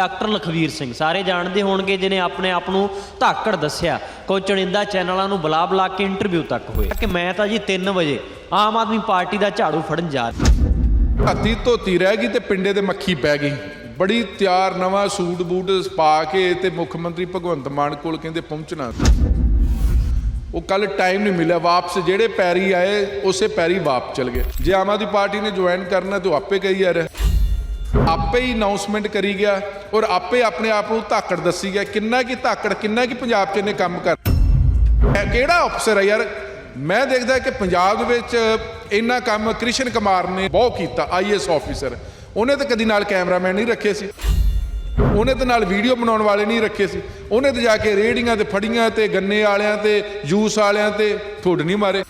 Doctor Lakhvir Singh. ਸਾਰੇ ਜਾਣਦੇ ਹੋਣਗੇ ਜਿਹਨੇ ਆਪਣੇ ਆਪ ਨੂੰ ਧਾਕੜ ਦੱਸਿਆ। ਕੋਈ ਚਣਿੰਦਾ ਚੈਨਲਾਂ ਨੂੰ ਬੁਲਾ ਬੁਲਾ ਕੇ ਇੰਟਰਵਿਊ ਤੱਕ ਹੋਏ। ਕਿ ਮੈਂ ਤਾਂ ਜੀ 3 ਵਜੇ ਆਮ ਆਦਮੀ ਪਾਰਟੀ ਦਾ ਝਾੜੂ ਫੜਨ ਜਾ ਰਿਹਾ। ਧਰਤੀ ਧੋਤੀ ਰਹਿ ਗਈ ਤੇ ਪਿੰਡੇ ਤੇ ਮੱਖੀ ਪੈ ਗਈ। ਬੜੀ ਤਿਆਰ ਨਵਾਂ ਸੂਟ ਬੂਟ ਪਾ ਕੇ ਤੇ ਮੁੱਖ ਮੰਤਰੀ ਭਗਵੰਤ ਮਾਨ ਕੋਲ ਕਹਿੰਦੇ ਪਹੁੰਚਣਾ। ਉਹ ਕੱਲ ਟਾਈਮ ਨਹੀਂ ਮਿਲਿਆ। ਵਾਪਸ ਜਿਹੜੇ ਪੈਰੀ ਆਏ, ਉਸੇ ਪੈਰੀ ਵਾਪਸ ਚਲ ਗਏ। ਜੇ ਆਮ ਆਦਮੀ ਪਾਰਟੀ ਨੇ ਜੁਆਇਨ ਕਰਨਾ ਤੇ ਉਹ ਆਪੇ ਕਹੀ ਜਾ ਰਿਹਾ। ਆਪੇ ਹੀ ਅਨਾਉਂਸਮੈਂਟ ਕਰੀ ਗਿਆ ਔਰ ਆਪੇ ਆਪਣੇ ਆਪ ਨੂੰ ਧਾਕੜ ਦੱਸੀ ਗਿਆ ਕਿੰਨਾ ਕੀ ਧਾਕੜ, ਕਿੰਨਾ ਕੀ ਪੰਜਾਬ 'ਚ ਇਹਨੇ ਕੰਮ ਕਰ ਕਿਹੜਾ ਅਫਸਰ ਹੈ ਯਾਰ? ਮੈਂ ਦੇਖਦਾ ਕਿ ਪੰਜਾਬ ਦੇ ਵਿੱਚ ਇੰਨਾ ਕੰਮ ਕ੍ਰਿਸ਼ਨ ਕੁਮਾਰ ਨੇ ਬਹੁਤ ਕੀਤਾ ਆਈਐਸ ਆਫੀਸਰ ਉਹਨੇ ਤਾਂ ਕਦੀ ਨਾਲ ਕੈਮਰਾਮੈਨ ਨਹੀਂ ਰੱਖੇ ਸੀ। ਉਹਨੇ ਤਾਂ ਨਾਲ ਵੀਡੀਓ ਬਣਾਉਣ ਵਾਲੇ ਨਹੀਂ ਰੱਖੇ ਸੀ। ਉਹਨੇ ਤਾਂ ਜਾ ਕੇ ਰੇੜੀਆਂ ਤੇ ਫੜੀਆਂ ਤੇ ਗੰਨੇ ਵਾਲਿਆਂ ਤੇ, ਜੂਸ ਵਾਲਿਆਂ ਤੇ ਠੁੱਡ ਨਹੀਂ ਮਾਰੇ।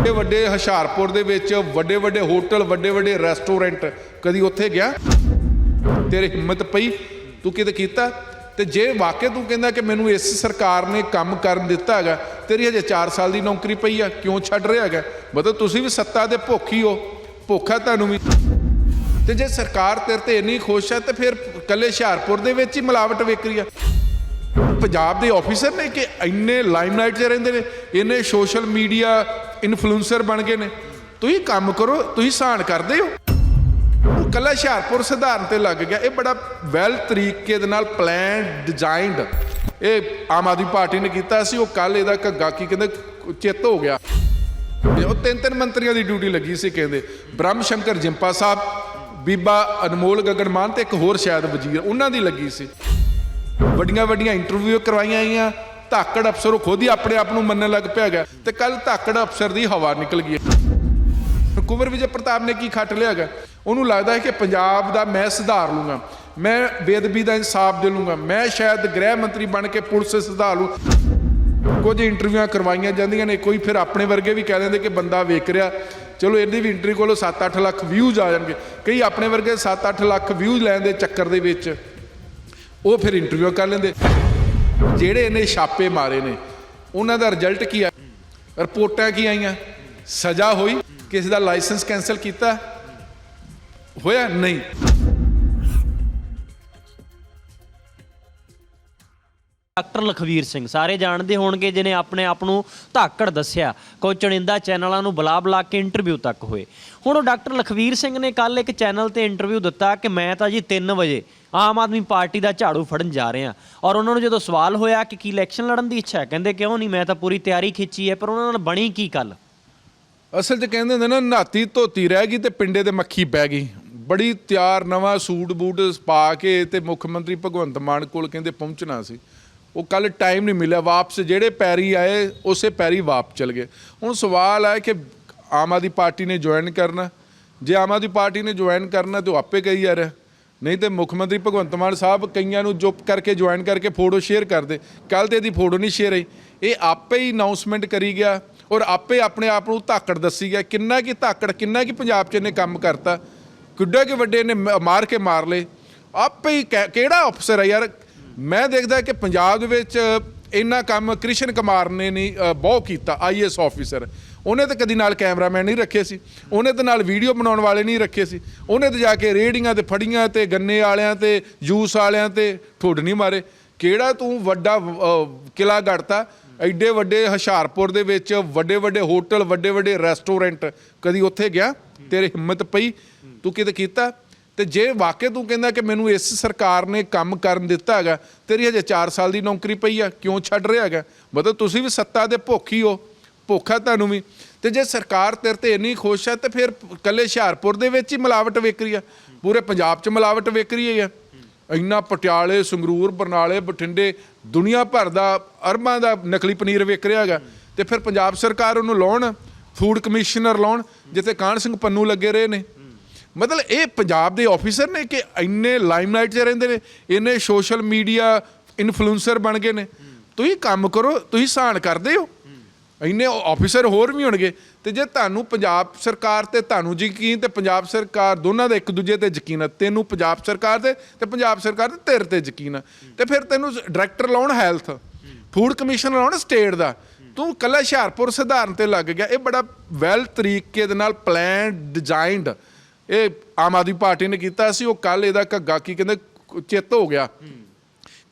ਵੱਡੇ ਵੱਡੇ ਹੁਸ਼ਿਆਰਪੁਰ ਦੇ ਵਿੱਚ ਵੱਡੇ ਵੱਡੇ ਹੋਟਲ ਵੱਡੇ ਵੱਡੇ ਰੈਸਟੋਰੈਂਟ, ਕਦੀ ਉੱਥੇ ਗਿਆ? ਤੇਰੇ ਹਿੰਮਤ ਪਈ? ਤੂੰ ਕਿਤੇ ਕੀਤਾ? ਤੇ ਜੇ ਵਾਕਿਆ ਤੂੰ ਕਹਿੰਦਾ ਕਿ ਮੈਨੂੰ ਇਸ ਸਰਕਾਰ ਨੇ ਕੰਮ ਕਰਨ ਦਿੱਤਾ ਹੈਗਾ, ਤੇਰੀ ਹਜੇ 4 ਸਾਲ ਦੀ ਨੌਕਰੀ ਪਈ ਆ, ਕਿਉਂ ਛੱਡ ਰਿਹਾ ਹੈਗਾ? ਮਤਲਬ ਤੁਸੀਂ ਵੀ ਸੱਤਾ ਦੇ ਭੁੱਖੀ ਹੋ, ਭੁੱਖਾ ਤੁਹਾਨੂੰ ਵੀ। ਤੇ ਜੇ ਸਰਕਾਰ ਤੇਰੇ ਤੇ ਇੰਨੀ ਖੁਸ਼ ਹੈ ਤੇ ਫਿਰ ਕੱਲੇ ਹੁਸ਼ਿਆਰਪੁਰ ਦੇ ਵਿੱਚ ਹੀ ਮਿਲਾਵਟ ਵੇਖ ਰਹੀ ਆ। ਪੰਜਾਬ ਦੇ ਆਫੀਸਰ ਨੇ ਕਿ ਇੰਨੇ ਲਾਈਮਲਾਈਟ 'ਚ ਰਹਿੰਦੇ ਨੇ, ਇੰਨੇ ਸੋਸ਼ਲ ਮੀਡੀਆ ਇਨਫਲੂਐਂਸਰ ਬਣ ਗਏ ਨੇ। ਤੁਸੀਂ ਕੰਮ ਕਰੋ, ਤੁਸੀਂ ਸਾਨ ਕਰਦੇ ਹੋ। ਉਹ ਕੱਲਾ ਹੁਸ਼ਿਆਰਪੁਰ ਸਧਾਰਨ ਤੇ ਲੱਗ ਗਿਆ। ਇਹ ਬੜਾ ਵੈਲ ਤਰੀਕੇ ਦੇ ਨਾਲ ਪਲਾਨ ਡਿਜ਼ਾਈਨਡ ਇਹ ਆਮ ਆਦਮੀ ਪਾਰਟੀ ਨੇ ਕੀਤਾ ਸੀ, ਉਹ ਕੱਲ ਇਹਦਾ ਘੱਗਾ ਕੀ ਕਹਿੰਦੇ, ਚਿੱਤ ਹੋ ਗਿਆ। ਤੇ ਉਹ ਤਿੰਨ ਤਿੰਨ ਮੰਤਰੀਆਂ ਦੀ ਡਿਊਟੀ ਲੱਗੀ ਸੀ ਕਹਿੰਦੇ। ਬ੍ਰਹਮ ਸ਼ੰਕਰ ਜਿੰਪਾ ਸਾਹਿਬ, ਬੀਬਾ ਅਨਮੋਲ ਗਗਨ ਮਾਨ ਤੇ ਇੱਕ ਹੋਰ ਸ਼ਾਇਦ ਵਜ਼ੀਰ, ਉਹਨਾਂ ਦੀ ਲੱਗੀ ਸੀ। ਵੱਡੀਆਂ ਵੱਡੀਆਂ ਇੰਟਰਵਿਊ ਕਰਵਾਈਆਂ ਆਈਆਂ। ਧਾਕੜ ਅਫਸਰ ਉਹ ਖੁਦ ਹੀ ਆਪਣੇ ਆਪ ਨੂੰ ਮੰਨਣ ਲੱਗ ਪਿਆ ਗਿਆ ਤੇ ਕੱਲ ਧਾਕੜ ਅਫਸਰ ਦੀ ਹਵਾ ਨਿਕਲ ਗਈ ਹੈ। ਵਿਜੇ ਪ੍ਰਤਾਪ ਨੇ ਕੀ ਖੱਟ ਲਿਆ ਹੈਗਾ? ਉਹਨੂੰ ਲੱਗਦਾ ਹੈ ਕਿ ਪੰਜਾਬ ਦਾ ਮੈਂ ਸੁਧਾਰ ਲੂੰਗਾ ਮੈਂ ਬੇਦਬੀ ਦਾ ਇਨਸਾਫ ਦੇ ਲੂੰਗਾ ਮੈਂ ਸ਼ਾਇਦ ਗ੍ਰਹਿ ਮੰਤਰੀ ਬਣ ਕੇ ਪੁਲਿਸ ਸੁਧਾਰ ਲੂੰ ਕੁਝ ਇੰਟਰਵਿਊਆਂ ਕਰਵਾਈਆਂ ਜਾਂਦੀਆਂ ਨੇ, ਕੋਈ ਫਿਰ ਆਪਣੇ ਵਰਗੇ ਵੀ ਕਹਿ ਦਿੰਦੇ ਕਿ ਬੰਦਾ ਵੇਖ ਰਿਹਾ। ਚਲੋ, ਇਹਦੀ ਵੀ ਇੰਟਰਵਿਊ ਕੋਲੋਂ 7-8 ਲੱਖ ਵਿਊਜ਼ ਆ ਜਾਣਗੇ। ਕਈ ਆਪਣੇ ਵਰਗੇ 7-8 ਲੱਖ ਵਿਊਜ਼ ਲੈਣ ਦੇ ਚੱਕਰ ਦੇ ਵਿੱਚ ਉਹ ਫਿਰ ਇੰਟਰਵਿਊ ਕਰ ਲੈਂਦੇ। ਜਿਹੜੇ ਇਹਨੇ ਛਾਪੇ ਮਾਰੇ ਨੇ, ਉਹਨਾਂ ਦਾ ਰਿਜ਼ਲਟ ਕੀ ਆ? ਰਿਪੋਰਟਾਂ ਕੀ ਆਈਆਂ? ਸਜ਼ਾ ਹੋਈ? ਕਿਸੇ ਦਾ ਲਾਇਸੈਂਸ ਕੈਨਸਲ ਕੀਤਾ? ਹੋਇਆ? ਨਹੀਂ। ਡਾਕਟਰ ਲਖਵੀਰ ਸਿੰਘ, ਸਾਰੇ ਜਾਣਦੇ ਹੋਣਗੇ ਜਿਹਨੇ ਆਪਣੇ ਆਪ ਨੂੰ ਧਾਕੜ ਦੱਸਿਆ। ਕੋਈ ਚਣਿੰਦਾ ਚੈਨਲਾਂ ਨੂੰ ਬੁਲਾ ਬੁਲਾ ਕੇ ਇੰਟਰਵਿਊ ਤੱਕ ਹੋਏ। ਹੁਣ ਉਹ ਡਾਕਟਰ ਲਖਵੀਰ ਸਿੰਘ ਨੇ ਕੱਲ ਇੱਕ ਚੈਨਲ ਤੇ ਇੰਟਰਵਿਊ ਦਿੱਤਾ ਕਿ ਮੈਂ ਤਾਂ ਜੀ 3 ਵਜੇ ਆਮ ਆਦਮੀ ਪਾਰਟੀ ਦਾ ਝਾੜੂ ਫੜਨ ਜਾ ਰਿਹਾ ਔਰ ਉਹਨਾਂ ਨੂੰ ਜਦੋਂ ਸਵਾਲ ਹੋਇਆ ਕਿ ਕੀ ਇਲੈਕਸ਼ਨ ਲੜਨ ਦੀ ਇੱਛਾ ਹੈ, ਕਹਿੰਦੇ ਕਿਉਂ ਨਹੀਂ, ਮੈਂ ਤਾਂ ਪੂਰੀ ਤਿਆਰੀ ਖਿੱਚੀ ਹੈ, ਪਰ ਉਹਨਾਂ ਨਾਲ ਬਣੀ ਕੀ ਕੱਲ ਅਸਲ 'ਚ ਕਹਿੰਦੇ ਹੁੰਦੇ ਨਾ, ਨਾਤੀ ਧੋਤੀ ਰਹਿ ਗਈ ਤੇ ਪਿੰਡੇ ਤੇ ਮੱਖੀ ਪੈ ਗਈ। ਬੜੀ ਤਿਆਰ ਨਵਾਂ ਸੂਟ ਬੂਟ ਪਾ ਕੇ ਤੇ ਮੁੱਖ ਮੰਤਰੀ ਭਗਵੰਤ ਮਾਨ ਕੋਲ ਕਹਿੰਦੇ ਪਹੁੰਚਣਾ ਸੀ। ਉਹ ਕੱਲ ਟਾਈਮ ਨਹੀਂ ਮਿਲਿਆ, ਵਾਪਸ ਜਿਹੜੇ ਪੈਰੀ ਆਏ, ਉਸੇ ਪੈਰੀ ਵਾਪਸ ਚਲ ਗਏ। ਹੁਣ ਸਵਾਲ ਹੈ ਕਿ ਆਮ ਆਦਮੀ ਪਾਰਟੀ ਨੇ ਜੁਆਇਨ ਕਰਨਾ। ਜੇ ਆਮ ਆਦਮੀ ਪਾਰਟੀ ਨੇ ਜੁਆਇਨ ਕਰਨਾ ਤਾਂ ਉਹ ਆਪੇ ਕਹੀ ਜਾ ਰਿਹਾ। ਨਹੀਂ ਤੇ ਮੁੱਖ ਮੰਤਰੀ ਭਗਵੰਤ ਮਾਨ ਸਾਹਿਬ ਕਈਆਂ ਨੂੰ ਚੁੱਪ ਕਰਕੇ ਜੁਆਇਨ ਕਰਕੇ ਫੋਟੋ ਸ਼ੇਅਰ ਕਰਦੇ। ਕੱਲ ਤੇ ਇਹਦੀ ਫੋਟੋ ਨਹੀਂ ਸ਼ੇਅਰ ਹੋਈ। ਇਹ ਆਪੇ ਹੀ ਅਨਾਉਂਸਮੈਂਟ ਕਰੀ ਗਿਆ ਔਰ ਆਪੇ ਆਪਣੇ ਆਪ ਨੂੰ ਧਾਕੜ ਦੱਸੀ ਗਿਆ। ਕਿੰਨਾ ਕੀ ਧਾਕੜ, ਕਿੰਨਾ ਕੀ ਪੰਜਾਬ 'ਚ ਇਹਨੇ ਕੰਮ ਕਰਤਾ। ਕਿੱਡਾ ਕਿ ਵੱਡੇ ਨੇ ਮਾਰ ਕੇ ਮਾਰ ਲਏ। ਆਪੇ ਹੀ ਕਹਿ- ਕਿਹੜਾ ਅਫਸਰ ਹੈ ਯਾਰ? ਮੈਂ ਦੇਖਦਾ ਕਿ ਪੰਜਾਬ ਦੇ ਵਿੱਚ ਇੰਨਾ ਕੰਮ ਕ੍ਰਿਸ਼ਨ ਕੁਮਾਰ ਨੇ ਨਹੀਂ ਬਹੁਤ ਕੀਤਾ ਆਈਐਸ ਆਫੀਸਰ ਉਹਨੇ ਤਾਂ ਕਦੀ ਨਾਲ ਕੈਮਰਾਮੈਨ ਨਹੀਂ ਰੱਖੇ ਸੀ। ਉਹਨੇ ਤਾਂ ਨਾਲ ਵੀਡੀਓ ਬਣਾਉਣ ਵਾਲੇ ਨਹੀਂ ਰੱਖੇ ਸੀ। ਉਹਨੇ ਤਾਂ ਜਾ ਕੇ ਰੇੜੀਆਂ ਤੇ ਫੜੀਆਂ ਤੇ ਗੰਨੇ ਵਾਲਿਆਂ ਤੇ ਜੂਸ ਵਾਲਿਆਂ ਤੇ ਠੁੱਡ ਨਹੀਂ ਮਾਰੇ। ਕਿਹੜਾ ਤੂੰ ਵੱਡਾ ਅ, ਕਿਲਾ ਗੜਤਾ ਐਡੇ ਵੱਡੇ ਹੁਸ਼ਿਆਰਪੁਰ ਦੇ ਵਿੱਚ ਵੱਡੇ ਵੱਡੇ ਹੋਟਲ ਵੱਡੇ ਵੱਡੇ ਰੈਸਟੋਰੈਂਟ ਕਦੀ ਉੱਥੇ ਗਿਆ? ਤੇਰੇ ਹਿੰਮਤ ਪਈ? ਤੂੰ ਕਿਤੇ ਕੀਤਾ? ਤੇ ਜੇ ਵਾਕਿਆ ਤੂੰ ਕਹਿੰਦਾ ਕਿ ਮੈਨੂੰ ਇਸ ਸਰਕਾਰ ਨੇ ਕੰਮ ਕਰਨ ਦਿੱਤਾ ਹੈਗਾ ਤੇਰੀ ਹਜੇ 4 ਸਾਲ ਦੀ ਨੌਕਰੀ ਪਈ ਆ ਕਿਉਂ ਛੱਡ ਰਿਹਾ ਹੈਗਾ? ਮਤਲਬ ਤੁਸੀਂ ਵੀ ਸੱਤਾ ਦੇ ਭੁੱਖੀ ਹੋ। ਭੁੱਖ ਭੁੱਖਾ ਤੁਹਾਨੂੰ ਵੀ। ਤੇ ਜੇ ਸਰਕਾਰ ਤੇਰੇ ਤੇ ਇੰਨੀ ਖੁਸ਼ ਹੈ ਤੇ ਫਿਰ ਕੱਲੇ ਹੁਸ਼ਿਆਰਪੁਰ ਦੇ ਵਿੱਚ ਹੀ ਮਿਲਾਵਟ ਵੇਖ ਰਹੀ ਆ। ਪੂਰੇ ਪੰਜਾਬ 'ਚ ਮਿਲਾਵਟ ਵੇਖ ਰਹੀ ਹੈ ਇੰਨਾ ਪਟਿਆਲੇ, ਸੰਗਰੂਰ, ਬਰਨਾਲੇ, ਬਠਿੰਡੇ, ਦੁਨੀਆ ਭਰ ਦਾ, ਅਰਬਾਂ ਦਾ ਨਕਲੀ ਪਨੀਰ ਵੇਖ ਰਿਹਾ ਹੈਗਾ। ਤੇ ਫਿਰ ਪੰਜਾਬ ਸਰਕਾਰ ਉਹਨੂੰ ਲਾਉਣ ਫੂਡ ਕਮਿਸ਼ਨਰ ਲਾਉਣ, ਜਿੱਥੇ ਕਾਹਨ ਸਿੰਘ ਪੰਨੂ ਲੱਗੇ ਰਹੇ ਨੇ। ਮਤਲਬ ਇਹ ਪੰਜਾਬ ਦੇ ਆਫੀਸਰ ਨੇ ਕਿ ਇੰਨੇ ਲਾਈਮਲਾਈਟ 'ਚ ਰਹਿੰਦੇ ਨੇ, ਇੰਨੇ ਸੋਸ਼ਲ ਮੀਡੀਆ ਇਨਫਲੂਐਂਸਰ ਬਣ ਗਏ ਨੇ। ਤੁਸੀਂ ਕੰਮ ਕਰੋ, ਤੁਸੀਂ ਸਾਨ ਕਰਦੇ ਹੋ। ਇੰਨੇ ਆਫੀਸਰ ਹੋਰ ਵੀ ਹੋਣਗੇ ਤੇ ਜੇ ਤੁਹਾਨੂੰ ਪੰਜਾਬ ਸਰਕਾਰ ਤੇ ਤੁਹਾਨੂੰ ਯਕੀਨ ਤੇ ਪੰਜਾਬ ਸਰਕਾਰ ਦੋਨਾਂ ਦਾ ਇੱਕ ਦੂਜੇ ਤੇ ਯਕੀਨ ਹੈ ਤੈਨੂੰ ਪੰਜਾਬ ਸਰਕਾਰ ਤੇ ਤੇ ਪੰਜਾਬ ਸਰਕਾਰ ਤੇ ਤੇਰੇ ਤੇ ਯਕੀਨ ਹੈ ਤੇ ਫਿਰ ਤੈਨੂੰ ਡਾਇਰੈਕਟਰ ਲਾਉਣ ਹੈਲਥ ਫੂਡ ਕਮਿਸ਼ਨਰ ਲਾਉਣ ਸਟੇਟ ਦਾ। ਤੂੰ ਕੱਲਾ ਹੁਸ਼ਿਆਰਪੁਰ ਸਧਾਰਨ ਤੇ ਲੱਗ ਗਿਆ, ਇਹ ਬੜਾ ਵੈਲ ਤਰੀਕੇ ਦੇ ਨਾਲ ਪਲਾਨ ਡਿਜ਼ਾਈਨਡ ਇਹ ਆਮ ਆਦਮੀ ਪਾਰਟੀ ਨੇ ਕੀਤਾ ਸੀ, ਉਹ ਕੱਲ ਇਹਦਾ ਘੱਗਾ ਕੀ ਕਹਿੰਦੇ, ਚਿੱਤ ਹੋ ਗਿਆ।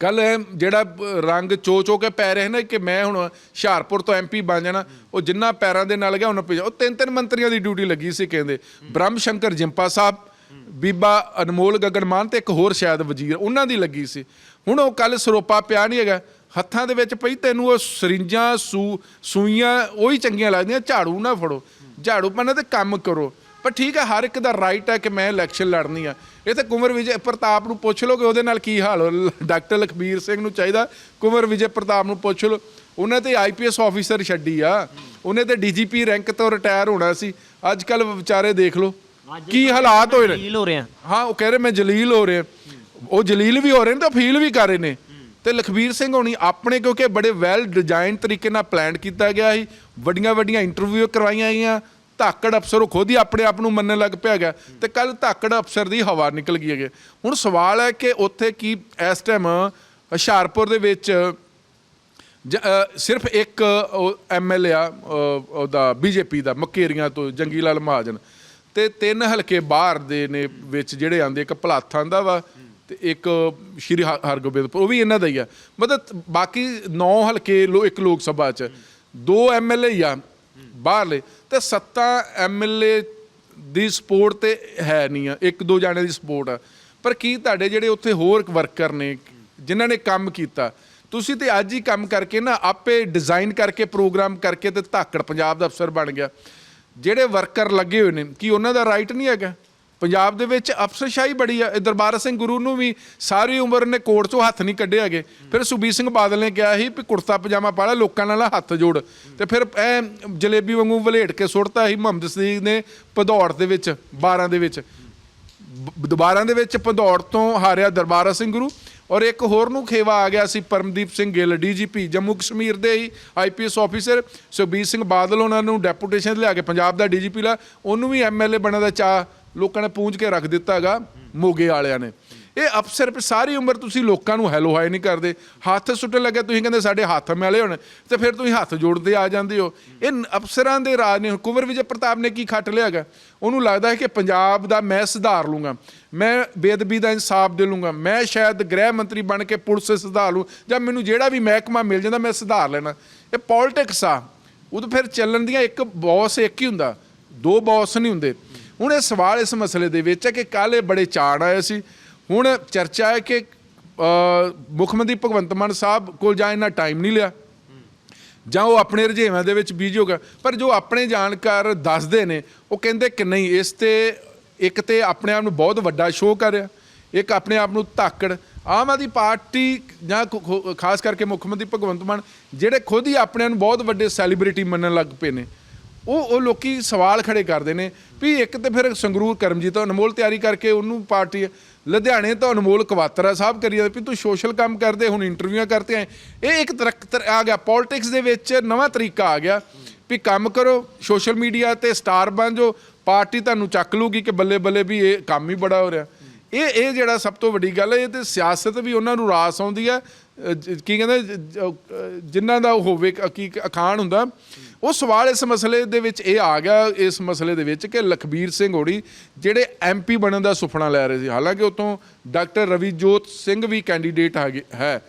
ਕੱਲ ਜਿਹੜਾ ਰੰਗ ਚੋ ਚੋ ਕੇ ਪੈ ਰਹੇ ਨੇ ਕਿ ਮੈਂ ਹੁਣ ਹੁਸ਼ਿਆਰਪੁਰ ਤੋਂ ਐਮਪੀ ਬਣ ਜਾਣਾ, ਉਹ ਜਿੰਨਾ ਪੈਰਾਂ ਦੇ ਨਾਲ ਗਿਆ, ਉਹਨਾਂ ਭੇਜਿਆ ਉਹ ਤਿੰਨ ਤਿੰਨ ਮੰਤਰੀਆਂ ਦੀ ਡਿਊਟੀ ਲੱਗੀ ਸੀ ਕਹਿੰਦੇ। ਬ੍ਰਹਮ ਸ਼ੰਕਰ ਜਿੰਪਾ ਸਾਹਿਬ, ਬੀਬਾ ਅਨਮੋਲ ਗਗਨ ਮਾਨ ਤੇ ਇੱਕ ਹੋਰ ਸ਼ਾਇਦ ਵਜ਼ੀਰ, ਉਹਨਾਂ ਦੀ ਲੱਗੀ ਸੀ। ਹੁਣ ਉਹ ਕੱਲ ਸਰੋਪਾ ਪਿਆ ਨਹੀਂ ਹੈਗਾ। ਹੱਥਾਂ ਦੇ ਵਿੱਚ ਪਈ ਤੈਨੂੰ ਉਹ ਸਰਿੰਜਾਂ, ਸੂ, ਸੂਈਆਂ, ਉਹੀ ਚੰਗੀਆਂ ਲੱਗਦੀਆਂ। ਝਾੜੂ ਨਾ ਫੜੋ। ਝਾੜੂ ਪੰਨਾ ਤੇ ਕੰਮ ਕਰੋ। ਪਰ ਠੀਕ ਹੈ ਹਰ ਇੱਕ ਦਾ ਰਾਈਟ ਹੈ ਕਿ ਮੈਂ ਇਲੈਕਸ਼ਨ ਲੜਨੀ ਆ। ਇਹ ਤੇ ਕੁੰਵਰ ਵਿਜੇ ਪ੍ਰਤਾਪ ਨੂੰ ਪੁੱਛ ਲਓ ਕਿ ਉਹਦੇ ਨਾਲ ਕੀ ਹਾਲ ਹੋ ਡਾਕਟਰ ਲਖਬੀਰ ਸਿੰਘ ਨੂੰ ਚਾਹੀਦਾ। ਕੁੰਵਰ ਵਿਜੇ ਪ੍ਰਤਾਪ ਨੂੰ ਪੁੱਛ ਲਓ। ਉਹਨੇ ਤੇ ਆਈਪੀਐਸ ਆਫੀਸਰ ਛੱਡੀ ਆ। ਉਹਨੇ ਤੇ ਡੀਜੀਪੀ ਰੈਂਕ ਤੋਂ ਰਿਟਾਇਰ ਹੋਣਾ ਸੀ। ਅੱਜ ਕੱਲ ਵਿਚਾਰੇ ਦੇਖ ਲਓ ਕੀ ਹਾਲਾਤ ਹੋਏ ਨੇ। ਫੀਲ ਹੋ ਰਿਹਾ ਹਾਂ ਉਹ ਕਹਿ ਰਹੇ ਮੈਂ ਜਲੀਲ ਹੋ ਰਿਹਾ। ਉਹ ਜਲੀਲ ਵੀ ਹੋ ਰਹੇ ਨੇ ਤਾਂ ਫੀਲ ਵੀ ਕਰ ਰਹੇ ਨੇ। ਤੇ ਲਖਬੀਰ ਸਿੰਘ ਹੋਣੀ ਆਪਣੇ ਕਿਉਂਕਿ ਬੜੇ ਵੈਲ ਡਿਜ਼ਾਈਨ ਤਰੀਕੇ ਨਾਲ ਪਲਾਨ ਕੀਤਾ ਗਿਆ ਸੀ। ਵੱਡੀਆਂ ਵੱਡੀਆਂ ਇੰਟਰਵਿਊ ਕਰਵਾਈਆਂ ਗਈਆਂ। ਧਾਕੜ ਅਫਸਰ ਉਹ ਖੁਦ ਹੀ ਆਪਣੇ ਆਪ ਨੂੰ ਮੰਨਣ ਲੱਗ ਪਿਆ ਗਿਆ ਤੇ ਕੱਲ ਧਾਕੜ ਅਫਸਰ ਦੀ ਹਵਾ ਨਿਕਲ ਗਈ ਹੈਗੇ। ਹੁਣ ਸਵਾਲ ਹੈ ਕਿ ਉੱਥੇ ਕੀ ਇਸ ਟਾਈਮ ਹੁਸ਼ਿਆਰਪੁਰ ਦੇ ਵਿੱਚ ਜ- ਸਿਰਫ ਇੱਕ ਐਮਐਲਏ ਆ ਅ, ਉਹਦਾ ਬੀਜੇਪੀ ਦਾ ਮਕੇਰੀਆਂ ਤੋਂ ਜੰਗੀ ਲਾਲ ਮਹਾਜਨ। ਤੇ ਤਿੰਨ ਹਲਕੇ ਬਾਹਰ ਦੇ ਨੇ ਵਿੱਚ ਜਿਹੜੇ ਆਂਦੇ ਇੱਕ ਭਲਾਥਾਂ ਦਾ ਵਾ ਤੇ ਇੱਕ ਸ਼੍ਰੀ ਹ- ਹਰਗੋਬਿੰਦਪੁਰ ਉਹ ਵੀ ਇਹਨਾਂ ਦਾ ਹੀ ਆ। ਮਤਲਬ ਬਾਕੀ 9 ਹਲਕੇ ਲੋ ਇੱਕ ਲੋਕ ਸਭਾ ਚ। ਦੋ ਐਮਐਲਏ ਆ ਬਾਹਰਲੇ, ਤੇ ਸੱਤਾ ਐਮਐਲਏ ਦੀ ਸਪੋਰਟ ਤੇ ਹੈ ਨਹੀਂ ਆ, ਇੱਕ ਦੋ ਜਾਣੇ ਦੀ ਸਪੋਰਟ ਆ। ਪਰ ਕੀ ਤੁਹਾਡੇ ਜਿਹੜੇ ਉੱਥੇ ਹੋਰ ਵਰਕਰ ਨੇ, ਜਿਨ੍ਹਾਂ ਨੇ ਕੰਮ ਕੀਤਾ, ਤੁਸੀਂ ਤੇ ਅੱਜ ਹੀ ਕੰਮ ਕਰਕੇ ਨਾ ਆਪੇ ਡਿਜ਼ਾਈਨ ਕਰਕੇ, ਪ੍ਰੋਗਰਾਮ ਕਰਕੇ ਤੇ ਧਾਕੜ ਪੰਜਾਬ ਦਾ ਅਫਸਰ ਬਣ ਗਿਆ। ਜਿਹੜੇ ਵਰਕਰ ਲੱਗੇ ਹੋਏ ਨੇ, ਕੀ ਉਹਨਾਂ ਦਾ ਰਾਈਟ ਨਹੀਂ ਹੈਗਾ? ਪੰਜਾਬ ਦੇ ਵਿੱਚ ਅਫਸਰਸ਼ਾਹੀ ਬੜੀ ਆ। ਇਹ ਦਰਬਾਰਾ ਸਿੰਘ ਗੁਰੂ ਨੂੰ ਵੀ ਸਾਰੀ ਉਮਰ ਨੇ ਕੋਰਟ ਚੋਂ ਹੱਥ ਨਹੀਂ ਕੱਢੇ ਹੈਗੇ। ਫਿਰ ਸੁਬੀਰ ਸਿੰਘ ਬਾਦਲ ਨੇ ਕਿਹਾ ਸੀ ਵੀ ਕੁੜਤਾ ਪਜਾਮਾ ਪਾ ਪਾਲਾ, ਲੋਕਾਂ ਨਾਲ ਹੱਥ ਜੋੜ। ਤੇ ਫਿਰ ਐ ਜਲੇਬੀ ਵਾਂਗੂ ਵਲੇਟ ਕੇ ਸੁੱਟਤਾ ਸੀ ਮੁਹੰਮਦ ਸਦੀਕ ਨੇ ਭਦੌੜ ਦੇ ਵਿੱਚ 12 ਦੇ ਵਿੱਚ। ਦੁਬਾਰਾ ਦੇ ਵਿੱਚ ਭਦੌੜ ਤੋਂ ਹਾਰਿਆ ਦਰਬਾਰਾ ਸਿੰਘ ਗੁਰੂ। ਔਰ ਇੱਕ ਹੋਰ ਨੂੰ ਖੇਵਾ ਆ ਗਿਆ ਸੀ ਪਰਮਦੀਪ ਸਿੰਘ ਗਿੱਲ, ਡੀਜੀਪੀ ਜੰਮੂ ਕਸ਼ਮੀਰ ਦੇ ਹੀ ਆਈਪੀਐਸ ਆਫੀਸਰ। ਸੁਖਬੀਰ ਸਿੰਘ ਬਾਦਲ ਉਹਨਾਂ ਨੂੰ ਡੈਪੂਟੇਸ਼ਨ ਲਿਆ ਕੇ ਪੰਜਾਬ ਦਾ ਡੀਜੀਪੀ ਲਾ। ਉਹਨੂੰ ਵੀ ਐਮਐਲਏ ਬਣਨ ਦਾ ਚਾਹ ਲੋਕਾਂ ਨੇ ਪੂੰਝ ਕੇ ਰੱਖ ਦਿੱਤਾ ਹੈਗਾ ਮੋਗੇ ਵਾਲਿਆਂ ਨੇ। ਇਹ ਅਫਸਰ ਵੀ ਸਾਰੀ ਉਮਰ ਤੁਸੀਂ ਲੋਕਾਂ ਨੂੰ ਹੈਲੋ ਹਾਈ ਨਹੀਂ ਕਰਦੇ। ਹੱਥ ਸੁੱਟਣ ਲੱਗੇ ਤੁਸੀਂ ਕਹਿੰਦੇ ਸਾਡੇ ਹੱਥ ਮਿਲੇ ਹੋਣ, ਤੇ ਫਿਰ ਤੁਸੀਂ ਹੱਥ ਜੋੜਦੇ ਆ ਜਾਂਦੇ ਹੋ। ਇਹ ਅਫਸਰਾਂ ਦੇ ਰਾਜ ਨੇ ਕੁਵਰ ਵਿਜੇ ਪ੍ਰਤਾਪ ਨੇ ਕੀ ਖੱਟ ਲਿਆਗਾ ਉਹਨੂੰ ਲੱਗਦਾ ਹੈ ਕਿ ਪੰਜਾਬ ਦਾ ਮੈਂ ਸੁਧਾਰ ਲੂੰਗਾ। ਮੈਂ ਬੇਦਬੀ ਦਾ ਇਨਸਾਫ ਦੇ ਲੂੰਗਾ। ਮੈਂ ਸ਼ਾਇਦ ਗ੍ਰਹਿ ਮੰਤਰੀ ਬਣ ਕੇ ਪੁਲਿਸ ਸੁਧਾਰ ਲੂੰ, ਜਾਂ ਮੈਨੂੰ ਜਿਹੜਾ ਵੀ ਮਹਿਕਮਾ ਮਿਲ ਜਾਂਦਾ ਮੈਂ ਸੁਧਾਰ ਲੈਣਾ। ਇਹ ਪੋਲਿਟਿਕਸ ਆ। ਉਹ ਤਾਂ ਫਿਰ ਚੱਲਣ ਦੀਆਂ ਇੱਕ ਬੌਸ ਇੱਕ ਹੀ ਹੁੰਦਾ। ਦੋ ਬੌਸ ਨਹੀਂ ਹੁੰਦੇ। ਹੁਣ ਇਹ ਸਵਾਲ ਇਸ ਮਸਲੇ ਦੇ ਵਿੱਚ ਹੈ ਕਿ ਕੱਲ੍ਹ ਇਹ ਬੜੇ ਚਾੜ ਆਏ ਸੀ। ਹੁਣ ਚਰਚਾ ਹੈ ਕਿ ਮੁੱਖ ਮੰਤਰੀ ਭਗਵੰਤ ਮਾਨ ਸਾਹਿਬ ਕੋਲ ਜਾਂ ਇੰਨਾ ਟਾਈਮ ਨਹੀਂ ਲਿਆ। ਜਾਂ ਉਹ ਆਪਣੇ ਰੁਝੇਵਿਆਂ ਦੇ ਵਿੱਚ ਬੀਜੀ ਹੋਗਾ ਪਰ ਜੋ ਆਪਣੇ ਜਾਣਕਾਰ ਦੱਸਦੇ ਨੇ, ਉਹ ਕਹਿੰਦੇ ਕਿ ਨਹੀਂ, ਇਸ ਤੇ ਇੱਕ ਤੇ ਆਪਣੇ ਆਪ ਨੂੰ ਬਹੁਤ ਵੱਡਾ ਸ਼ੋਅ ਕਰ ਰਿਹਾ। ਇੱਕ ਆਪਣੇ ਆਪ ਨੂੰ ਧਾਕੜ। ਆਮ ਆਦਮੀ ਪਾਰਟੀ ਜਾਂ ਖਾਸ ਕਰਕੇ ਮੁੱਖ ਮੰਤਰੀ ਭਗਵੰਤ ਮਾਨ, ਜਿਹੜੇ ਖੁਦ ਹੀ ਆਪਣੇ ਨੂੰ ਬਹੁਤ ਵੱਡੇ ਸੈਲੀਬ੍ਰਿਟੀ ਮੰਨਣ ਲੱਗ ਪਏ ਨੇ। ਉਹ ਉਹ ਲੋਕੀ ਸਵਾਲ ਖੜੇ ਕਰਦੇ ਨੇ ਵੀ ਇੱਕ ਤੇ ਫਿਰ ਸੰਗਰੂਰ ਕਰਮਜੀਤ ਤੋਂ ਅਨਮੋਲ ਤਿਆਰੀ ਕਰਕੇ ਉਹਨੂੰ ਪਾਰਟੀ ਲੁਧਿਆਣੇ ਤੋਂ ਅਨਮੋਲ ਕਵਾਤਰਾ ਸਾਹਿਬ ਕਰੀ ਜਾਂਦੇ ਵੀ ਤੂੰ ਸੋਸ਼ਲ ਕੰਮ ਕਰਦੇ, ਹੁਣ ਇੰਟਰਵਿਊਆਂ ਕਰਤੇ ਆਏ ਇਹ ਇੱਕ ਤਰਕ ਆ ਗਿਆ ਪੋਲਿਟਿਕਸ ਦੇ ਵਿੱਚ ਨਵਾਂ ਤਰੀਕਾ ਆ ਗਿਆ ਵੀ ਕੰਮ ਕਰੋ ਸੋਸ਼ਲ ਮੀਡੀਆ ਤੇ ਸਟਾਰ ਬਣ ਜਾਓ, ਪਾਰਟੀ ਤੁਹਾਨੂੰ ਚੱਕ ਲੂਗੀ ਕਿ ਬੱਲੇ ਬੱਲੇ ਵੀ ਇਹ ਕੰਮ ਹੀ ਬੜਾ ਹੋ ਰਿਹਾ। ਇਹ ਇਹ ਜਿਹੜਾ ਸਭ ਤੋਂ ਵੱਡੀ ਗੱਲ ਹੈ, ਇਹ ਤੇ ਸਿਆਸਤ ਵੀ ਉਹਨਾਂ ਨੂੰ ਰਾਸ ਆਉਂਦੀ ਹੈ ਕੀ ਕਹਿੰਦੇ, ਜ- ਜਿਨ੍ਹਾਂ ਦਾ ਉਹ ਹੋਵੇ ਕੀ ਅਖਾਣ ਹੁੰਦਾ, ਉਹ ਸਵਾਲ ਇਸ ਮਸਲੇ ਦੇ ਵਿੱਚ ਇਹ ਆ ਗਿਆ, ਇਸ ਮਸਲੇ ਦੇ ਵਿੱਚ ਕਿ ਲਖਬੀਰ ਸਿੰਘ ਹੋੜੀ ਜਿਹੜੇ ਐਮਪੀ ਬਣਨ ਦਾ ਸੁਪਨਾ ਲੈ ਰਹੇ ਸੀ, ਹਾਲਾਂਕਿ ਉਤੋਂ ਡਾਕਟਰ ਰਵੀਜੋਤ ਸਿੰਘ ਵੀ ਕੈਂਡੀਡੇਟ ਹੈਗੇ- ਹੈ।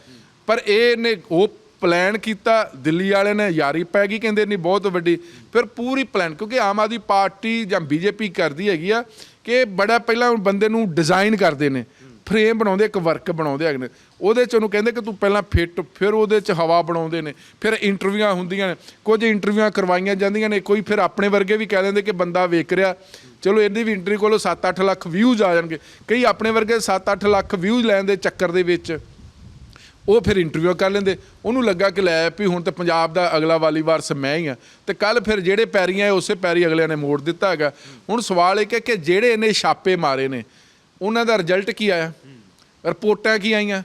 ਪਰ ਇਹ ਨੇ ਉਹ ਪਲਾਨ ਕੀਤਾ, ਦਿੱਲੀ ਵਾਲਿਆਂ ਨੇ, ਯਾਰੀ ਪੈ ਗਈ, ਕਹਿੰਦੇ ਨਹੀਂ ਬਹੁਤ ਵੱਡੀ, ਫਿਰ ਪੂਰੀ ਪਲਾਨ, ਕਿਉਂਕਿ ਆਮ ਆਦਮੀ ਪਾਰਟੀ ਜਾਂ ਬੀਜੇਪੀ ਕਰਦੀ ਹੈਗੀ ਆ, ਕਿ ਬੜਾ ਪਹਿਲਾਂ ਬੰਦੇ ਨੂੰ ਡਿਜ਼ਾਈਨ ਕਰਦੇ ਨੇ। ਫਰੇਮ ਬਣਾਉਂਦੇ, ਇੱਕ ਵਰਕ ਬਣਾਉਂਦੇ ਹੈਗੇ ਨੇ। ਉਹਦੇ ਚ ਉਹਨੂੰ ਕਹਿੰਦੇ ਕਿ ਤੂੰ ਪਹਿਲਾਂ ਫਿੱਟ, ਫਿਰ ਉਹਦੇ ਚ ਹਵਾ ਬਣਾਉਂਦੇ ਨੇ, ਫਿਰ ਇੰਟਰਵਿਊਆਂ ਹੁੰਦੀਆਂ ਨੇ। ਕੁਝ ਇੰਟਰਵਿਊਆਂ ਕਰਵਾਈਆਂ ਜਾਂਦੀਆਂ ਨੇ, ਕੋਈ ਫਿਰ ਆਪਣੇ ਵਰਗੇ ਵੀ ਕਹਿ ਦਿੰਦੇ ਕਿ ਬੰਦਾ ਵੇਖ ਰਿਹਾ। ਚਲੋ ਇਹਦੀ ਵੀ ਇੰਟਰਵਿਊ ਕੋਲੋਂ 7-8 ਲੱਖ ਵਿਊਜ਼ ਆ ਜਾਣਗੇ। ਕਈ ਆਪਣੇ ਵਰਗੇ 7-8 ਲੱਖ ਵਿਊਜ਼ ਲੈਣ ਦੇ ਚੱਕਰ ਦੇ ਵਿੱਚ ਉਹ ਫਿਰ ਇੰਟਰਵਿਊ ਕਰ ਲੈਂਦੇ। ਉਹਨੂੰ ਲੱਗਾ ਕਿ ਲੈ ਵੀ ਹੁਣ ਤਾਂ ਪੰਜਾਬ ਦਾ ਅਗਲਾ ਵਾਲੀ ਵਾਰਸ ਮੈਂ ਹੀ ਆ। ਤੇ ਕੱਲ ਫਿਰ ਜਿਹੜੇ ਪੈਰੀਆਂ ਹੈ ਉਸੇ ਪੈਰੀ ਅਗਲਿਆਂ ਨੇ ਮੋੜ ਦਿੱਤਾ ਹੈਗਾ। ਹੁਣ ਸਵਾਲ ਇਹ ਹੈ ਕਿ ਜਿਹੜੇ ਇਹਨੇ ਛਾਪੇ ਮਾਰੇ ਨੇ ਉਹਨਾਂ ਦਾ ਰਿਜ਼ਲਟ ਕੀ ਆਇਆ? ਰਿਪੋਰਟਾਂ ਕੀ ਆਈਆਂ?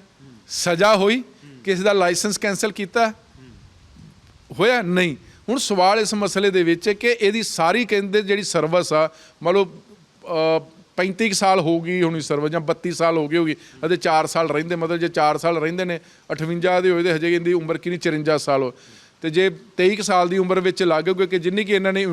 ਸਜ਼ਾ ਹੋਈ? ਕਿਸੇ ਦਾ ਲਾਇਸੈਂਸ ਕੈਨਸਲ ਕੀਤਾ? ਹੋਇਆ? ਨਹੀਂ। ਹੁਣ ਸਵਾਲ ਇਸ ਮਸਲੇ ਦੇ ਵਿੱਚ ਕਿ ਇਹਦੀ ਸਾਰੀ ਕਹਿੰਦੇ ਜਿਹੜੀ ਸਰਵਿਸ ਆ ਮੰਨ ਲਓ ਅ, 35 ਕੁ ਸਾਲ ਹੋ ਗਈ ਹੋਣੀ ਸਰਵਿਸ ਜਾਂ 32 ਸਾਲ ਹੋ ਗਈ ਹੋਗੀ ਅਤੇ 4 ਸਾਲ ਰਹਿੰਦੇ ਮਤਲਬ ਜੇ 4 ਸਾਲ ਰਹਿੰਦੇ ਨੇ 58 ਦੇ ਹੋਏ ਤੇ ਹਜੇ ਇਹਦੀ ਉਮਰ ਕਿੰਨੀ? 54 ਸਾਲ ਹੋ। ਤੇ ਜੇ 23 ਕੁ ਸਾਲ ਦੀ ਉਮਰ ਵਿੱਚ ਲੱਗ ਗਏ ਕਿ ਜਿੰਨੀ ਕਿ ਇਹਨਾਂ ਨੇ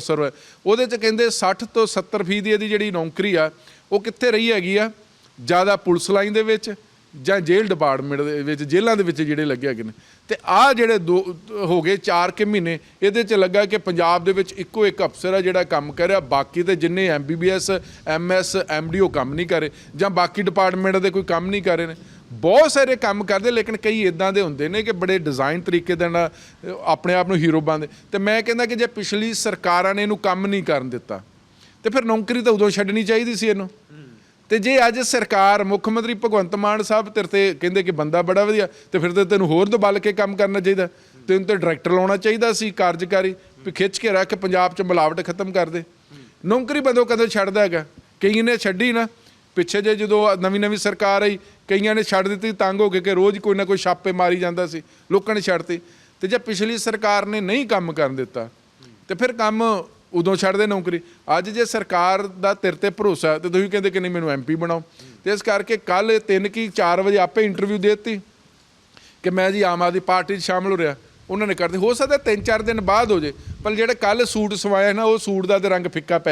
ਸਰਵ ਉਹਦੇ ਚ ਕਹਿੰਦੇ 60 ਤੋਂ 70 ਫੀਸਦੀ ਇਹਦੀ ਜਿਹੜੀ ਨੌਕਰੀ ਆ ਉਹ ਕਿੱਥੇ ਰਹੀ ਹੈਗੀ ਆ? ਜ਼ਿਆਦਾ ਪੁਲਿਸ ਲਾਈਨ ਦੇ ਵਿੱਚ ਜਾਂ ਜੇਲ੍ਹ ਡਿਪਾਰਟਮੈਂਟ ਦੇ ਵਿੱਚ, ਜੇਲ੍ਹਾਂ ਦੇ ਵਿੱਚ ਜਿਹੜੇ ਲੱਗੇ ਹੈਗੇ ਨੇ। ਤੇ ਆ ਜਿਹੜੇ ਦੋ, ਹੋ ਗਏ 4 ਕਿ ਮਹੀਨੇ, ਇਹਦੇ ਚ ਲੱਗਾ ਕਿ ਪੰਜਾਬ ਦੇ ਵਿੱਚ ਇੱਕੋ ਇੱਕ ਅਫਸਰ ਆ ਜਿਹੜਾ ਕੰਮ ਕਰ ਰਿਹਾ, ਬਾਕੀ ਤੇ ਜਿੰਨੇ ਐਮਬੀਬੀਐਸ ਐਮਐਸ ਐਮਡੀਓ ਕੰਮ ਨਹੀਂ ਕਰੇ ਜਾਂ ਬਾਕੀ ਡਿਪਾਰਟਮੈਂਟ ਦੇ ਕੋਈ ਕੰਮ ਨਹੀਂ ਕਰ ਰਹੇ ਨੇ। ਬਹੁਤ ਸਾਰੇ ਕੰਮ ਕਰਦੇ, ਲੇਕਿਨ ਕਈ ਇਦਾਂ ਦੇ ਹੁੰਦੇ ਨੇ ਕਿ ਬੜੇ ਡਿਜ਼ਾਈਨ ਤਰੀਕੇ ਦੇ ਨਾਲ ਆਪਣੇ ਆਪ ਨੂੰ ਹੀਰੋ ਬਣਦੇ। ਤੇ ਮੈਂ ਕਹਿੰਦਾ ਕਿ ਜੇ ਪਿਛਲੀ ਸਰਕਾਰਾਂ ਨੇ ਇਹਨੂੰ ਕੰਮ ਨਹੀਂ ਕਰਨ ਦਿੱਤਾ, ਤੇ ਫਿਰ ਨੌਕਰੀ ਤਾਂ ਉਦੋਂ ਛੱਡਣੀ ਚਾਹੀਦੀ ਸੀ ਇਹਨੂੰ। ਤੇ ਜੇ ਅੱਜ ਸਰਕਾਰ, ਮੁੱਖ ਮੰਤਰੀ ਭਗਵੰਤ ਮਾਨ ਸਾਹਿਬ ਤੇਰੇ ਤੇ ਕਹਿੰਦੇ ਕਿ ਬੰਦਾ ਬੜਾ ਵਧੀਆ, ਤੇ ਫਿਰ ਤੇ ਤੈਨੂੰ ਹੋਰ ਦਬਲ ਕੇ ਕੰਮ ਕਰਨਾ ਚਾਹੀਦਾ। ਤੈਨੂੰ ਤੇ ਡਾਇਰੈਕਟਰ ਲਾਉਣਾ ਚਾਹੀਦਾ ਸੀ, ਕਾਰਜਕਾਰੀ, ਵੀ ਖਿੱਚ ਕੇ ਰੱਖ ਕੇ ਪੰਜਾਬ 'ਚ ਮਿਲਾਵਟ ਖਤਮ ਕਰ ਦੇ। ਨੌਕਰੀ ਬੰਦੋ ਕਦੋਂ ਛੱਡਦਾ ਹੈਗਾ? ਕਈ ਨੇ ਛੱਡੀ ਨਾ। ਪਿੱਛੇ ਜੇ ਜਦੋਂ ਨਵੀਂ ਨਵੀਂ ਸਰਕਾਰ ਆਈ, ਕਈਆਂ ਨੇ ਛੱਡ ਦਿੱਤੀ, ਤੰਗ ਹੋ ਕੇ ਕਿ ਰੋਜ਼ ਕੋਈ ਨਾ ਕੋਈ ਛਾਪੇ ਮਾਰੀ ਜਾਂਦਾ ਸੀ, ਲੋਕਾਂ ਨੇ ਛੱਡਤੀ। ਤੇ ਜੇ ਪਿਛਲੀ ਸਰਕਾਰ ਨੇ ਨਹੀਂ ਕੰਮ ਕਰਨ ਦਿੱਤਾ, ਤੇ ਫਿਰ ਕੰਮ ਉਦੋਂ ਛੱਡਦੇ ਨੌਕਰੀ। ਅੱਜ ਜੇ ਸਰਕਾਰ ਦਾ ਤੇਰੇ ਤੇ ਭਰੋਸਾ ਹੈ, ਤੇ ਤੁਸੀਂ ਕਹਿੰਦੇ ਕਿ ਨਹੀਂ, ਮੈਨੂੰ ਐਮਪੀ ਬਣਾਓ। ਤੇ ਇਸ ਕਰਕੇ ਕੱਲ 3 ਕੀ 4 ਵਜੇ ਆਪੇ ਇੰਟਰਵਿਊ ਦਿੱਤੀ ਕਿ ਮੈਂ ਜੀ ਆਮ ਆਦਮੀ ਪਾਰਟੀ 'ਚ ਸ਼ਾਮਲ ਹੋ ਰਿਹਾ। ਉਹਨਾਂ ਨੇ ਕਰਦੇ ਹੋ ਸਕਦਾ 3-4 ਦਿਨ ਬਾਅਦ ਹੋ ਜੇ, ਪਰ ਜਿਹੜਾ ਕੱਲ ਸੂਟ ਸਵਾਇਆ ਨਾ, ਉਹ ਸੂਟ ਦਾ ਤੇ ਰੰਗ ਫਿੱਕਾ ਪੈ